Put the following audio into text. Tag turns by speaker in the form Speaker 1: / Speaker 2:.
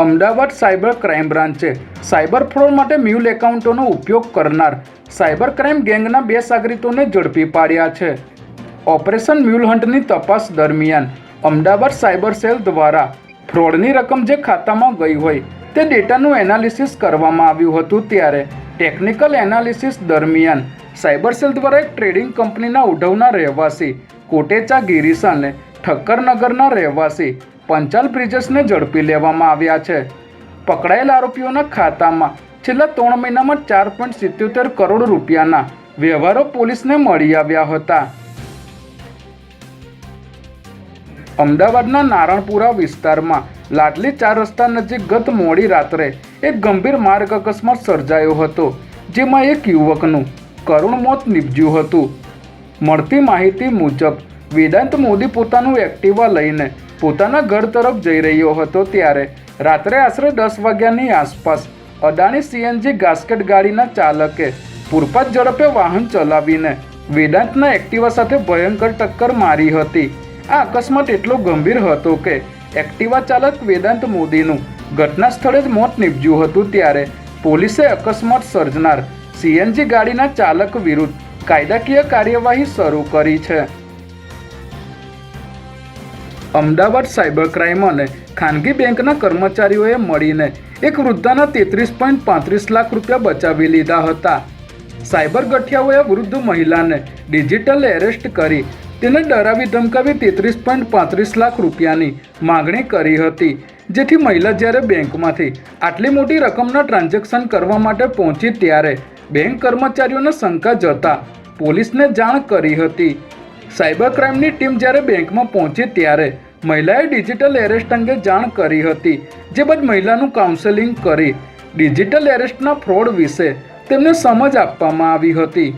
Speaker 1: Ahmedabad cyber crime બ્રાન્ચે cyber fraud માટે mule એકાઉન્ટોનો ઉપયોગ કરનાર સાયબર ક્રાઇમ ગેંગના બે સાગરીતોને ઝડપી પાડ્યા છે. ઓપરેશન મ્યુલ હન્ટની તપાસ દરમિયાન અમદાવાદ સાયબર સેલ દ્વારા ફ્રોડની રકમ જે ખાતામાં ગઈ હોય તે ડેટાનું એનાલિસિસ કરવામાં આવ્યું હતું ત્યારે ટેકનિકલ એનાલિસિસ દરમિયાન સાયબર સેલ દ્વારા એક ટ્રેડિંગ કંપનીના ઉઢવના રહેવાસી કોટેચા ગિરીશ ઠક્કરનગરના રહેવાસી પંચાલ બ્રિજેશને ઝડપી લેવામાં આવ્યા છે. પકડાયેલ આરોપીઓના ખાતામાં છેલ્લા ત્રણ મહિનામાં ચાર પોઈન્ટ સિત્યોતેર કરોડ રૂપિયાના વ્યવહારો પોલીસને મળી આવ્યા હતા. અમદાવાદના નારણપુરા વિસ્તારમાં લાડલી ચાર રસ્તા નજીક ગત મોડી રાત્રે એક ગંભીર માર્ગ અકસ્માત સર્જાયો હતો, જેમાં એક યુવકનું કરુણ મોત નીપજ્યું હતું. મળતી માહિતી મુજબ, વેદાંત મોદી પોતાનું એક્ટિવા લઈને પોતાના ઘર તરફ જઈ રહ્યો હતો ત્યારે રાત્રે આશરે દસ વાગ્યાની આસપાસ અદાણી સીએનજી ગાસ્કેટ ગાડીના ચાલકે પૂરપાત ઝડપે વાહન ચલાવીને વેદાંતના એક્ટિવા સાથે ભયંકર ટક્કર મારી હતી. આ અકસ્માત એટલો ગંભીર હતો કે એક્ટિવા ચાલક વેદાંત મોદીનું ઘટના સ્થળે જ મોત નીપજ્યું હતું ત્યારે પોલીસે અકસ્માત સર્જનાર સીએનજી ગાડીના ચાલક વિરુદ્ધ કાયદાકીય કાર્યવાહી શરૂ કરી છે. અમદાવાદ સાયબર ક્રાઇમ અને ખાનગી બેંકના કર્મચારીઓએ મળીને એક વૃદ્ધાના તેત્રીસ પોઈન્ટ પાંત્રીસ લાખ રૂપિયા બચાવી લીધા હતા. સાયબર ગઠિયાઓએ વૃદ્ધ મહિલાને ડિજિટલ એરેસ્ટ કરી તેને ડરાવી ધમકાવી તેત્રીસ પોઈન્ટ પાંત્રીસ લાખ રૂપિયાની માગણી કરી હતી, જેથી મહિલા જ્યારે બેંકમાંથી આટલી મોટી રકમના ટ્રાન્ઝેક્શન કરવા માટે પહોંચી ત્યારે બેંક કર્મચારીઓને શંકા જતા પોલીસને જાણ કરી હતી. સાયબર ક્રાઇમની ટીમ જ્યારે બેંકમાં પહોંચી ત્યારે મહિલાએ ડિજિટલ એરેસ્ટ અંગે જાણ કરી હતી, જે બાદ મહિલાનું કાઉન્સેલિંગ કરી ડિજિટલ એરેસ્ટના ફ્રોડ વિશે તેમને સમજ આપવામાં આવી હતી.